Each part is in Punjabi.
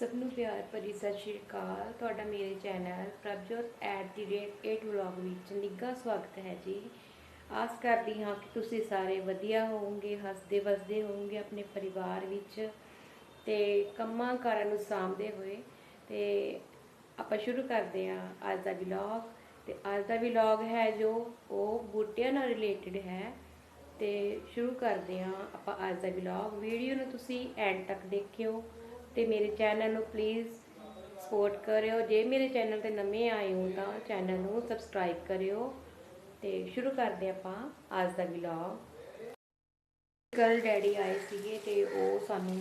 ਸਭ ਨੂੰ ਪਿਆਰ ਭਰੀ ਸਤਿ ਸ਼੍ਰੀ ਅਕਾਲ। ਤੁਹਾਡਾ ਮੇਰੇ channel Prabhjot at the rate 8 vlog ਵਿੱਚ ਨਿੱਘਾ ਸਵਾਗਤ ਹੈ ਜੀ। ਆਸ ਕਰਦੀ ਹਾਂ ਕਿ ਤੁਸੀਂ ਸਾਰੇ ਵਧੀਆ ਹੋਵੋਗੇ, ਹੱਸਦੇ ਵਸਦੇ ਹੋਵੋਗੇ ਆਪਣੇ ਪਰਿਵਾਰ ਵਿੱਚ ਤੇ ਕੰਮਾਂ ਕਾਰਾਂ ਨੂੰ ਸਾਂਭਦੇ ਹੋਏ। ਤੇ ਆਪਾਂ ਸ਼ੁਰੂ ਕਰਦੇ ਹਾਂ ਅੱਜ ਦਾ ਵਲੌਗ। ਤੇ ਅੱਜ ਦਾ ਵਲੌਗ ਹੈ ਜੋ ਉਹ ਬੂਟਿਆਂ ਨਾਲ ਰਿਲੇਟਡ ਹੈ। ਤੇ ਸ਼ੁਰੂ ਕਰਦੇ ਹਾਂ ਆਪਾਂ ਅੱਜ ਦਾ ਵਲੌਗ। ਵੀਡੀਓ ਨੂੰ ਤੁਸੀਂ ਐਂਡ ਤੱਕ ਦੇਖਿਓ। ਤੇ ਮੇਰੇ ਚੈਨਲ ਨੂੰ ਪਲੀਜ਼ ਸਪੋਰਟ ਕਰਿਓ। ਜੇ ਮੇਰੇ ਚੈਨਲ ਤੇ ਨਵੇਂ ਆਏ ਹੋ ਤਾਂ ਚੈਨਲ ਨੂੰ ਸਬਸਕ੍ਰਾਈਬ ਕਰਿਓ। ਤੇ ਸ਼ੁਰੂ ਕਰਦੇ ਆਪਾਂ ਅੱਜ ਦਾ ਵਲੌਗ ਕੱਲ ਡੈਡੀ ਆਏ ਸੀਗੇ ਤੇ ਉਹ ਸਾਨੂੰ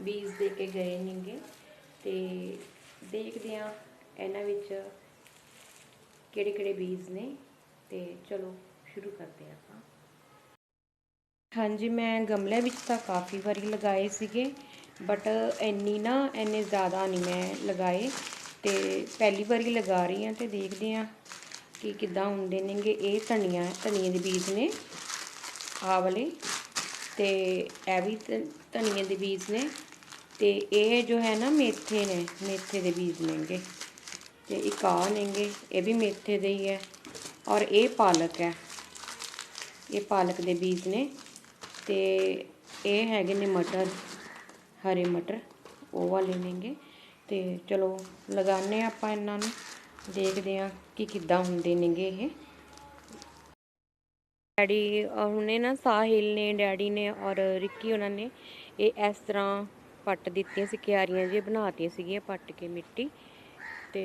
ਬੀਜ ਦੇ ਕੇ ਗਏ ਨੇਗੇ। ਤੇ ਦੇਖਦੇ ਆ ਇਹਨਾਂ ਵਿੱਚ ਕਿਹੜੇ ਕਿਹੜੇ ਬੀਜ ਨੇ। ਤੇ ਚਲੋ ਸ਼ੁਰੂ ਕਰਦੇ ਹਾਂ ਆਪਾਂ। ਹਾਂਜੀ, ਮੈਂ ਗਮਲਿਆਂ ਵਿੱਚ ਤਾਂ ਕਾਫੀ ਵਾਰੀ ਲਗਾਏ ਸੀਗੇ। ਬਟ ਇੰਨੀ ਨਾ, ਇੰਨੇ ਜ਼ਿਆਦਾ ਨਹੀਂ ਮੈਂ ਲਗਾਏ ਅਤੇ ਪਹਿਲੀ ਵਾਰੀ ਲਗਾ ਰਹੀ ਹਾਂ ਅਤੇ ਦੇਖਦੇ ਹਾਂ ਕਿ ਕਿੱਦਾਂ ਹੁੰਦੇ ਨੇਗੇ। ਇਹ ਧਨੀਆ, ਧਨੀਏ ਦੇ ਬੀਜ ਨੇ, ਆਹ ਵਾਲੇ। ਤੇ ਇਹ ਵੀ ਧਨੀਏ ਦੇ ਬੀਜ ਨੇ। ਤੇ ਇਹ ਜੋ ਹੈ ਨਾ ਮੇਥੇ ਨੇ, ਮੇਥੇ ਦੇ ਬੀਜ ਨੇਗੇ। ਤੇ ਇੱਕ ਆਹ ਨੇਗੇ, ਇਹ ਵੀ ਮੇਥੇ ਦੇ ਹੀ ਹੈ। ਔਰ ਇਹ ਪਾਲਕ ਹੈ। ਇਹ ਪਾਲਕ ਦੇ ਬੀਜ ਨੇ। ਤੇ ਇਹ ਹੈਗੇ ਨੇ ਮਟਰ। ਹਰੇ ਮਟਰ, ਉਹ ਵਾਲੇ ਨੇਗੇ। ਅਤੇ ਚਲੋ, ਲਗਾਉਂਦੇ ਹਾਂ ਆਪਾਂ ਇਹਨਾਂ ਨੂੰ। ਦੇਖਦੇ ਹਾਂ ਕਿ ਕਿੱਦਾਂ ਹੁੰਦੇ ਨੇਗੇ ਇਹ। ਡੈਡੀ ਹੁਣੇ ਨਾ ਸਾਹਿਲ ਨੇ, ਡੈਡੀ ਨੇ ਔਰ ਰਿੱਕੀ ਉਹਨਾਂ ਨੇ ਇਹ ਇਸ ਤਰ੍ਹਾਂ ਪੱਟ ਦਿੱਤੀਆਂ ਸੀ, ਕਿਆਰੀਆਂ ਜਿਹੀਆਂ ਬਣਾਤੀਆਂ ਸੀਗੀਆਂ ਪੱਟ ਕੇ ਮਿੱਟੀ। ਤੇ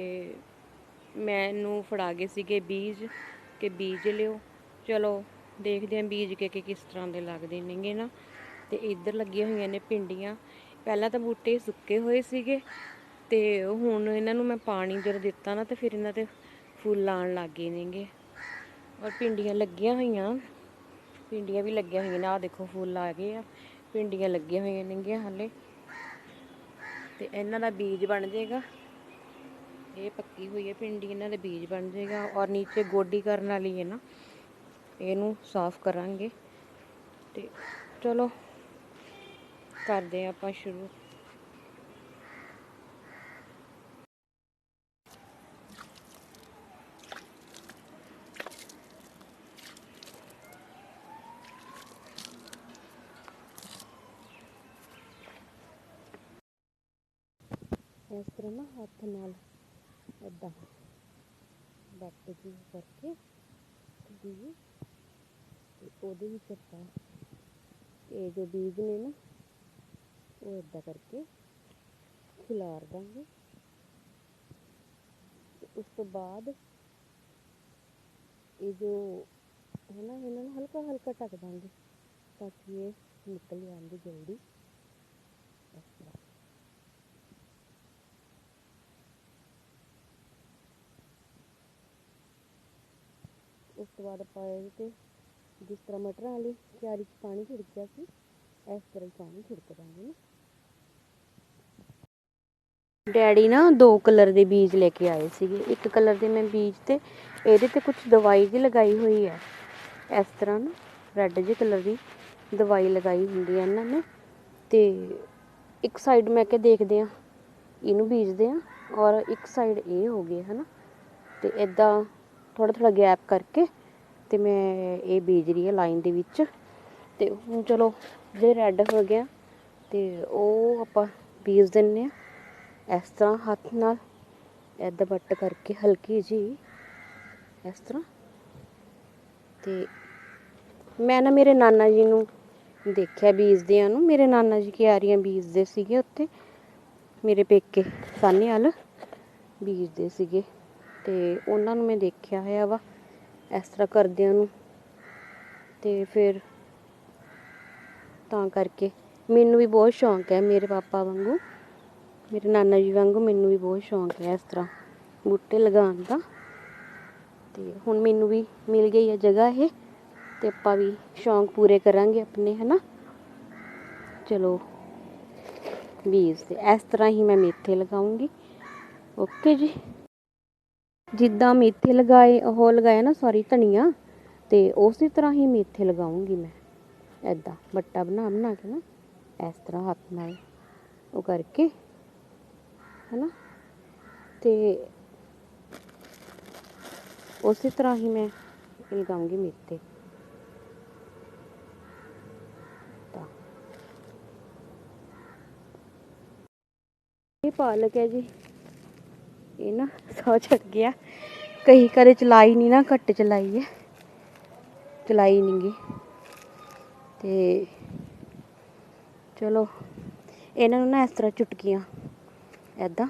ਮੈਨੂੰ ਫੜਾ ਗਏ ਸੀਗੇ ਬੀਜ, ਕਿ ਬੀਜ ਲਿਓ। ਚਲੋ, ਦੇਖਦੇ ਹਾਂ ਬੀਜ ਕੇ ਕਿ ਕਿਸ ਤਰ੍ਹਾਂ ਦੇ ਲੱਗਦੇ ਨੇਗੇ ਨਾ। ਤੇ ਇੱਧਰ ਲੱਗੀਆਂ ਹੋਈਆਂ ਨੇ ਭਿੰਡੀਆਂ। ਪਹਿਲਾਂ ਤਾਂ ਬੂਟੇ ਸੁੱਕੇ ਹੋਏ ਸੀਗੇ ਤੇ ਹੁਣ ਇਹਨਾਂ ਨੂੰ ਮੈਂ ਪਾਣੀ ਜਦੋਂ ਦਿੱਤਾ ਨਾ ਤੇ ਫਿਰ ਇਹਨਾਂ ਤੇ ਫੁੱਲ ਆਉਣ ਲੱਗ ਗਏ ਨੇਗੇ। ਔਰ ਭਿੰਡੀਆਂ ਲੱਗੀਆਂ ਹੋਈਆਂ। ਭਿੰਡੀਆਂ ਵੀ ਲੱਗੀਆਂ ਹੋਈਆਂ ਨੇ। ਆਹ ਦੇਖੋ, ਫੁੱਲ ਆ ਗਏ ਆ। ਭਿੰਡੀਆਂ ਲੱਗੀਆਂ ਹੋਈਆਂ ਨੇਗੀਆਂ ਹਾਲੇ। ਤੇ ਇਹਨਾਂ ਦਾ ਬੀਜ ਬਣ ਜਾਏਗਾ। ਇਹ ਪੱਕੀ ਹੋਈ ਹੈ ਭਿੰਡੀ, ਇਹਨਾਂ ਦਾ ਬੀਜ ਬਣ ਜਾਏਗਾ। ਔਰ ਨੀਚੇ ਗੋਡੀ ਕਰਨ ਵਾਲੀ ਹੈ ਨਾ, ਇਹਨੂੰ ਸਾਫ਼ ਕਰਾਂਗੇ। ਤੇ ਚਲੋ ਕਰਦੇ ਹਾਂ ਆਪਾਂ ਸ਼ੁਰੂ। ਇਸ ਤਰ੍ਹਾਂ ਨਾ ਹੱਥ ਨਾਲ ਏਦਾਂ ਬੱਟ ਜੀ ਕਰਕੇ ਦੀ ਤੇ ਉਹਦੇ ਵਿੱਚ ਆਪਾਂ ਇਹ ਜੋ ਬੀਜ ਨੇ ਨਾ ਉਹ ਏਦਾਂ ਕਰਕੇ ਖਿਲਾਰ ਦਾਂਗੇ। ਤੇ ਉਸ ਤੋਂ ਬਾਅਦ ਇਹ ਜੋ ਹੈ ਨਾ ਇਹਨਾਂ ਨੂੰ ਹਲਕਾ ਹਲਕਾ ਢੱਕ ਦਾਂਗੇ ਤਾਂ ਕਿ ਇਹ ਨਿਕਲ ਜਾਂਦੇ ਜਲਦੀ। ਉਸ ਤੋਂ ਬਾਅਦ ਆਪਾਂ ਇਹਦੇ ਤੇ ਜਿਸ ਤਰ੍ਹਾਂ ਮਟਰਾਂ ਵਾਲੀ ਕਿਆਰੀ 'ਚ ਪਾਣੀ ਛਿੜਕਿਆ ਸੀ, ਇਸ ਤਰ੍ਹਾਂ ਹੀ ਪਾਣੀ ਛਿੜਕ ਦਾਂਗੇ ਨਾ। ਡੈਡੀ ਨਾ ਦੋ ਕਲਰ ਦੇ ਬੀਜ ਲੈ ਕੇ ਆਏ ਸੀਗੇ। ਇੱਕ ਕਲਰ ਦੇ ਮੈਂ ਬੀਜ ਤੇ ਇਹਦੇ ਤੇ ਕੁਝ ਦਵਾਈ ਜਿਹੀ ਲਗਾਈ ਹੋਈ ਹੈ ਇਸ ਤਰ੍ਹਾਂ ਨਾ ਰੈੱਡ ਜਿਹੇ ਕਲਰ ਦੀ ਦਵਾਈ ਲਗਾਈ ਹੁੰਦੀ ਹੈ ਇਹਨਾਂ ਨੇ। ਤੇ ਇੱਕ ਸਾਈਡ ਮੈਂ ਕਿ ਦੇਖਦੇ ਆ ਇਹਨੂੰ ਬੀਜਦੇ ਆ ਔਰ ਇੱਕ ਸਾਈਡ ਇਹ ਹੋ ਗਏ ਹਨਾ। ਤੇ ਇਦਾਂ ਥੋੜਾ ਥੋੜਾ ਗੈਪ ਕਰਕੇ ਤੇ ਮੈਂ ਇਹ ਬੀਜ ਰਹੀ ਹਾਂ ਲਾਈਨ ਦੇ ਵਿੱਚ। ਤੇ ਹੁਣ ਚਲੋ, ਜੇ ਰੈੱਡ ਹੋ ਗਿਆ ਤੇ ਉਹ ਆਪਾਂ ਬੀਜ ਦਿੰਨੇ ਆ ਇਸ ਤਰ੍ਹਾਂ ਹੱਥ ਨਾਲ ਏਦਾਂ ਵੱਟ ਕਰਕੇ ਹਲਕੀ ਜੀ, ਇਸ ਤਰ੍ਹਾਂ। ਤੇ ਮੈਂ ਨਾ ਮੇਰੇ ਨਾਨਾ ਜੀ ਨੂੰ ਦੇਖਿਆ ਬੀਜਦਿਆਂ ਨੂੰ। ਮੇਰੇ ਨਾਨਾ ਜੀ ਕਿਆਰੀਆਂ ਬੀਜਦੇ ਸੀਗੇ ਉੱਥੇ। ਮੇਰੇ ਪੇਕੇ ਸਾਨੇ ਵਾਲ ਬੀਜਦੇ ਸੀਗੇ। ਤੇ ਉਹਨਾਂ ਨੂੰ ਮੈਂ ਦੇਖਿਆ ਹੋਇਆ ਵਾ, ਇਸ ਤਰ੍ਹਾਂ ਕਰਦਿਆਂ ਨੂੰ। ਤੇ ਫਿਰ ਤਾਂ ਕਰਕੇ ਮੈਨੂੰ ਵੀ ਬਹੁਤ ਸ਼ੌਂਕ ਹੈ ਮੇਰੇ ਪਾਪਾ ਵਾਂਗੂ। ਮੇਰੇ ਨਾਨਾ ਜੀ ਵਾਂਗੂ ਮੈਨੂੰ ਵੀ ਬਹੁਤ ਸ਼ੌਂਕ ਹੈ ਇਸ ਤਰ੍ਹਾਂ ਬੂਟੇ ਲਗਾਉਣ ਦਾ। ਤੇ ਹੁਣ ਮੈਨੂੰ ਵੀ ਮਿਲ ਗਈ ਹੈ ਜਗ੍ਹਾ ਇਹ ਤੇ ਆਪਾਂ ਵੀ ਸ਼ੌਂਕ ਪੂਰੇ ਕਰਾਂਗੇ ਆਪਣੇ, ਹਨਾ? ਚਲੋ, ਬੀਜ ਤੇ ਇਸ ਤਰ੍ਹਾਂ ਹੀ ਮੈਂ ਮੇਥੇ ਲਗਾਉਂਗੀ। ਓਕੇ ਜੀ। ਜਿੱਦਾਂ ਮੇਥੇ ਲਗਾਏ, ਉਹ ਲਗਾਇਆ ਨਾ ਸੌਰੀ ਧਨੀਆ ਤੇ ਉਸੇ ਤਰ੍ਹਾਂ ਹੀ ਮੇਥੇ ਲਗਾਉਂਗੀ ਮੈਂ। ਐਦਾਂ ਬੱਟਾ ਬਣਾ ਬਣਾ ਕੇ ਨਾ, ਇਸ ਤਰ੍ਹਾਂ ਹੱਥ ਨਾਲ ਉਹ ਕਰਕੇ ਹਨਾ? ਤੇ ਉਸੇ ਤਰ੍ਹਾਂ ਹੀ ਮੈਂ ਇਹ ਲਗਾਉਂਗੀ ਮੇਰੇ ਤੇ। ਇਹ ਪਾਲਕ ਹੈ ਜੀ। ਇਹ ਨਾ ਸੌ ਛੱਡ ਗਿਆ। ਕਈ ਕਦੇ ਚਲਾਈ ਨਹੀਂ ਨਾ, ਘੱਟ ਚਲਾਈ ਹੈ। ਚਲਾਈ ਨਹੀਂ ਗੀ। ਤੇ ਚਲੋ, ਇਹਨਾਂ ਨੂੰ ਨਾ ਇਸ ਤਰ੍ਹਾਂ ਚੁਟਕੀਆਂ ਐਦਾਂ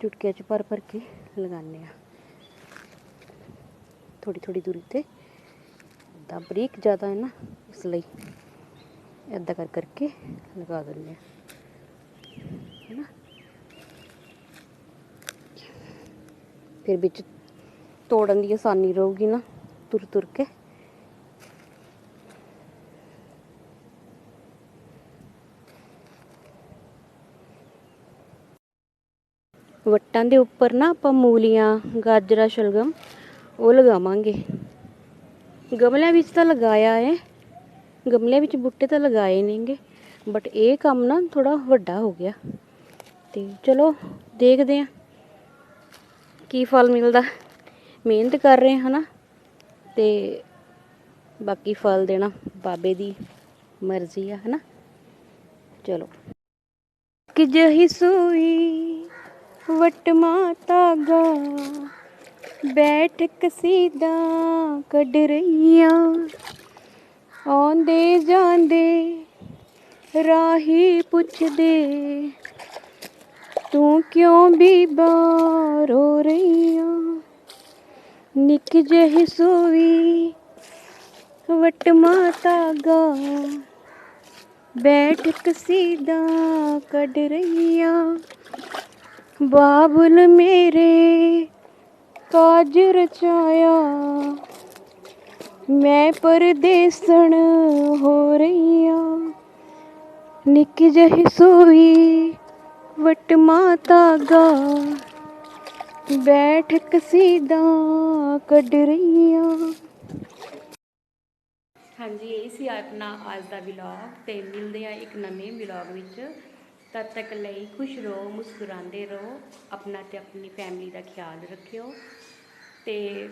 ਚੁਟਕਿਆਂ 'ਚ ਭਰ ਭਰ ਕੇ ਲਗਾਉਂਦੇ ਆ ਥੋੜੀ ਥੋੜੀ ਦੂਰੀ ਤੇ ਦਾ ਬਰੀਕ ਜ਼ਿਆਦਾ ਹੈ ਨਾ, ਇਸ ਲਈ ਐਦਾਂ ਕਰ ਕਰਕੇ ਲਗਾ ਦਿੰਦੇ ਆ ਹੈਨਾ ਫਿਰ ਵਿੱਚ ਤੋੜਨ ਦੀ ਆਸਾਨੀ ਰਹੂਗੀ ਨਾ, ਤੁਰ ਤੁਰ ਕੇ। ਵੱਟਾਂ ਦੇ ਉੱਪਰ ਨਾ ਆਪਾਂ ਮੂਲੀਆਂ, ਗਾਜਰਾ, ਸ਼ਲਗਮ, ਉਹ ਲਗਾਵਾਂਗੇ। ਗਮਲਿਆਂ ਵਿੱਚ ਤਾਂ ਲਗਾਇਆ ਹੈ, ਗਮਲਿਆਂ ਵਿੱਚ ਬੂਟੇ ਤਾਂ ਲਗਾਏ ਨੇਗੇ ਬਟ ਇਹ ਕੰਮ ਨਾ ਥੋੜਾ ਵੱਡਾ ਹੋ ਗਿਆ। ਤੇ ਚਲੋ, ਦੇਖਦੇ ਆਂ ਕੀ ਫਲ ਮਿਲਦਾ। ਮਿਹਨਤ ਕਰ ਰਹੇ ਹਾਂ ਹਨਾ, ਤੇ ਬਾਕੀ ਫਲ ਦੇਣਾ ਬਾਬੇ ਦੀ ਮਰਜ਼ੀ ਆ ਹਨਾ। ਚਲੋ। ਕਿ ਜਹੀ ਸੂਈ ਵਟ ਮਾਤਾ ਗਾ। ਬੈਠ ਕਸੀਦਾ ਕੱਢ ਰਹੀਆਂ। ਆਉਂਦੇ ਜਾਂਦੇ ਰਾਹੀ ਪੁੱਛਦੇ, ਤੂੰ ਕਿਉਂ ਬੀਬਾ ਰੋ ਰਹੀਆਂ? ਨਿੱਕ ਜਿਹੀ ਸੂਈ ਵਟ ਮਾਤਾ ਗਾ। ਬੈਠ ਕਸੀਦਾ ਕੱਢ ਰਹੀਆਂ। ਬਾਬੁਲ ਮੇਰੇ, ਕਾਜ ਰਚਾਇਆ। ਮੈਂ ਪਰਦੇਸਣ ਹੋ ਰਹੀ ਰਹੀਆਂ। ਨਿੱਕ ਜਿਹੀ ਸੋਈ ਵਟ ਮਾਤਾ ਗਾ। ਬੈਠ ਕਸੀਦਾ ਕੱਢ ਰਹੀਆਂ। ਹਾਂਜੀ, ਇਹ ਸੀ ਆਪਣਾ ਅੱਜ ਦਾ ਵਲੌਗ ਤੇ ਮਿਲਦੇ ਆ ਇੱਕ ਨਵੇਂ ਵਲੌਗ ਵਿੱਚ। ਤਦ ਤੱਕ ਲਈ ਖੁਸ਼ ਰਹੋ, ਮੁਸਕਰਾਉਂਦੇ ਰਹੋ, ਆਪਣਾ ਤੇ ਆਪਣੀ ਫੈਮਿਲੀ ਦਾ ਖਿਆਲ ਰੱਖਿਓ ਤੇ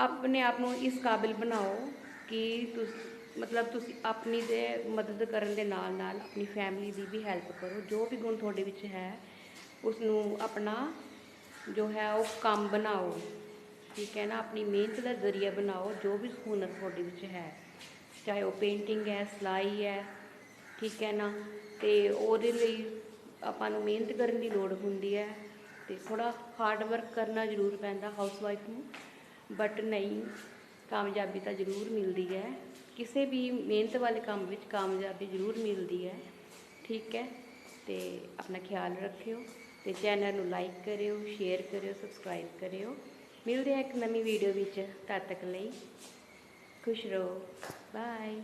ਆਪਣੇ ਆਪ ਨੂੰ ਇਸ ਕਾਬਿਲ ਬਣਾਓ ਕਿ ਤੁਸੀਂ, ਮਤਲਬ ਤੁਸੀਂ ਆਪਣੀ ਦੇ ਮਦਦ ਕਰਨ ਦੇ ਨਾਲ ਨਾਲ ਆਪਣੀ ਫੈਮਿਲੀ ਦੀ ਵੀ ਹੈਲਪ ਕਰੋ। ਜੋ ਵੀ ਗੁਣ ਤੁਹਾਡੇ ਵਿੱਚ ਹੈ ਉਸ ਨੂੰ ਆਪਣਾ ਜੋ ਹੈ ਉਹ ਕੰਮ ਬਣਾਓ। ਠੀਕ ਹੈ ਨਾ? ਆਪਣੀ ਮਿਹਨਤ ਦਾ ਜ਼ਰੀਆ ਬਣਾਓ, ਜੋ ਵੀ ਹੁਨਰ ਤੁਹਾਡੇ ਵਿੱਚ ਹੈ। ਚਾਹੇ ਉਹ ਪੇਂਟਿੰਗ ਹੈ, ਸਿਲਾਈ ਹੈ ਠੀਕ ਹੈ ਨਾ? ਤੇ ਉਹਦੇ ਲਈ ਆਪਾਂ ਨੂੰ ਮਿਹਨਤ ਕਰਨ ਦੀ ਲੋੜ ਹੁੰਦੀ ਹੈ ਤੇ ਥੋੜਾ ਹਾਰਡ ਵਰਕ ਕਰਨਾ ਜ਼ਰੂਰ ਪੈਂਦਾ ਹਾਊਸ ਵਾਈਫ ਨੂੰ ਬਟ ਨਹੀਂ, ਕਾਮਯਾਬੀ ਤਾਂ ਜ਼ਰੂਰ ਮਿਲਦੀ ਹੈ। ਕਿਸੇ ਵੀ ਮਿਹਨਤ ਵਾਲੇ ਕੰਮ ਵਿੱਚ ਕਾਮਯਾਬੀ ਜ਼ਰੂਰ ਮਿਲਦੀ ਹੈ, ਠੀਕ ਹੈ? ਤੇ ਆਪਣਾ ਖਿਆਲ ਰੱਖਿਓ ਤੇ ਚੈਨਲ ਨੂੰ ਲਾਈਕ ਕਰਿਓ ਸ਼ੇਅਰ ਕਰਿਓ ਸਬਸਕ੍ਰਾਈਬ ਕਰਿਓ। ਮਿਲਦੇ ਆ ਇੱਕ ਨਵੀਂ ਵੀਡੀਓ ਵਿੱਚ, ਤਦ ਤੱਕ ਲਈ ਖੁਸ਼ ਰਹੋ। ਬਾਏ